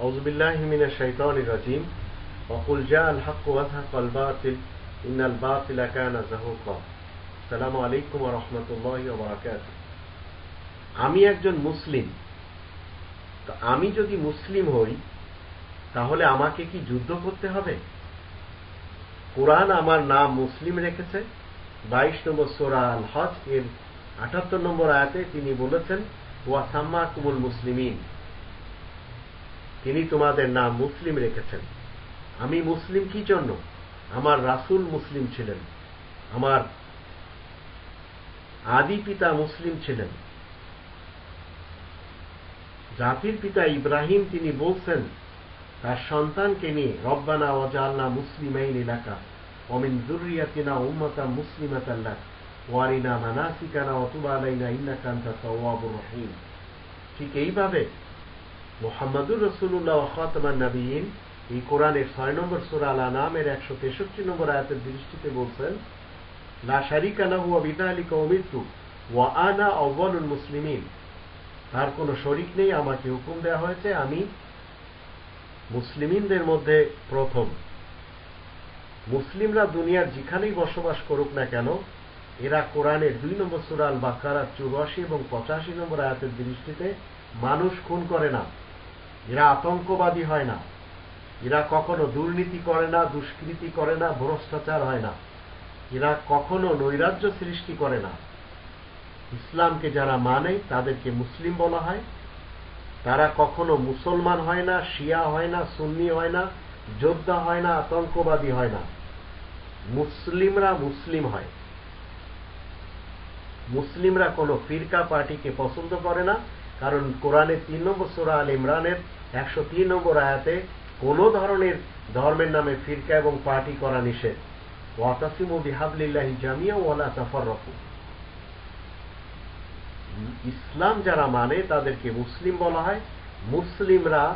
أعوذ بالله من الشيطان الرجيم وقل جاء الحق وزهق الباطل إن الباطل كان زهوقا السلام عليكم ورحمة الله وبركاته আমি একজন মুসলিম তো আমি যদি মুসলিম হই তাহলে আমাকে কি যুদ্ধ করতে হবে কোরআন আমার নাম মুসলিম রেখেছে বাইশ নম্বর সোরা আল হজ এর আটাত্তর নম্বর আয়াতে তিনি বলেছেন ওয়া সাম্মা কুমুল মুসলিমিন তিনি তোমাদের নাম মুসলিম রেখেছেন। আমি মুসলিম কি জন্য? আমার রাসুল মুসলিম ছিলেন। আমার আদি পিতা মুসলিম ছিলেন। জাতির পিতা ইব্রাহিম, তিনি বলছেন, তার সন্তানকে নিয়ে রব্বানা ওয়াজালনা মুসলিমাইন এলাকা অমিন জুরিয়াতিনা উম্মতা মুসলিমাতাল্লাহ ওয়ারিনা মানাসিকানা অতুবা আলাইনা ইন্নাকা আনতা তাওয়াবুর রহিম। ঠিক এইভাবে মোহাম্মদুর রসুল্লাহ খাতমান নবীন এই কোরআনের ছয় নম্বর সুরা আলা নামের একশো তেষট্টি নম্বর আয়াতের দৃষ্টিতে বলছেন, লা শারিকা লাহু ওয়া বিদালিকা উমিরতু ওয়া আনা আউয়ালুল মুসলিমিন। তার কোনো শরিক নেই, আমাকে হুকুম দেওয়া হয়েছে, আমি মুসলিমিনদের মধ্যে প্রথম। মুসলিমরা দুনিয়ার যেখানেই বসবাস করুক না কেন, এরা কোরআনের দুই নম্বর সুরাল বাকারা চুরাশি এবং পঁচাশি নম্বর আয়াতের দৃষ্টিতে মানুষ খুন করে না। এরা আতঙ্কবাদী হয় না। এরা কখনো দুর্নীতি করে না, দুষ্কৃতি করে না, ভ্রষ্টাচার হয় না। এরা কখনো নৈরাজ্য সৃষ্টি করে না। ইসলামকে যারা মানে তাদেরকে মুসলিম বলা হয়। তারা কখনো মুসলমান হয় না, শিয়া হয় না, সুন্নি হয় না, যোদ্ধা হয় না, আতঙ্কবাদী হয় না। মুসলিমরা মুসলিম হয়। মুসলিমরা কোনো ফিরকা পার্টিকে পছন্দ করে না কারণ কোরআনের তিন নম্বর সোরা আল ইমরানের একশো তিন নম্বর আয়াতে কোন ধরনের ধর্মের নামে ফিরকা এবং পার্টি করা নিষেধ। ওয়াতাসিমু বিহাবলিল্লাহি জামিয়া ওয়ালা তাফাররাকু। ইসলাম যারা মানে তাদেরকে মুসলিম বলা হয়। মুসলিমরা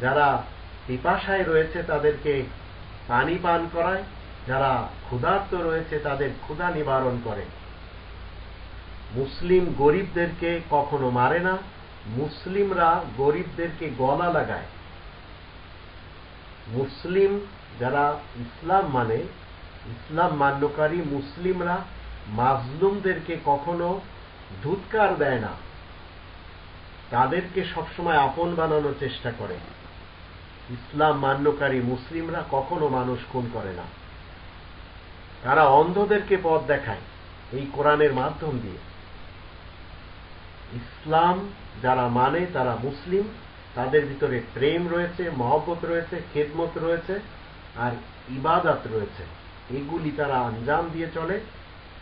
যারা পিপাসায় রয়েছে তাদেরকে পানি পান করায়। যারা ক্ষুধার্ত রয়েছে তাদের ক্ষুধা নিবারণ করে। মুসলিম গরিবদেরকে কখনো মারে না। মুসলিমরা গরিবদেরকে গলা লাগায়। মুসলিম যারা ইসলাম মানে ইসলাম মান্যকারী মুসলিমরা মাজলুমদেরকে কখনো ধুৎকার দেয় না। তাদেরকে সবসময় আপন বানানোর চেষ্টা করে। ইসলাম মান্যকারী মুসলিমরা কখনো মানুষ খুন করে না। তারা অন্ধদেরকে পথ দেখায় এই কোরআনের মাধ্যম দিয়ে। ইসলাম যারা মানে তারা মুসলিম, তাদের ভিতরে প্রেম রয়েছে, মহব্বত রয়েছে, খেদমত রয়েছে আর ইবাদাত রয়েছে। এগুলি তারা আঞ্জাম দিয়ে চলে।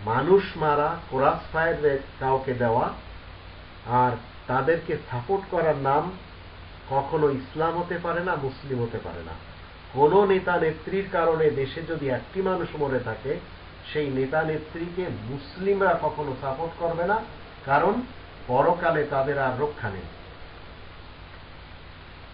মানুষ মারা কোরাস কাউকে দেওয়া আর তাদেরকে সাপোর্ট করার নাম কখনো ইসলাম হতে পারে না, মুসলিম হতে পারে না। কোন নেতা নেত্রীর কারণে দেশে যদি একটি মানুষ মরে থাকে, সেই নেতা নেত্রীকে মুসলিমরা কখনো সাপোর্ট করবে না। কারণ পরকালে তাদের আর রক্ষা নেই।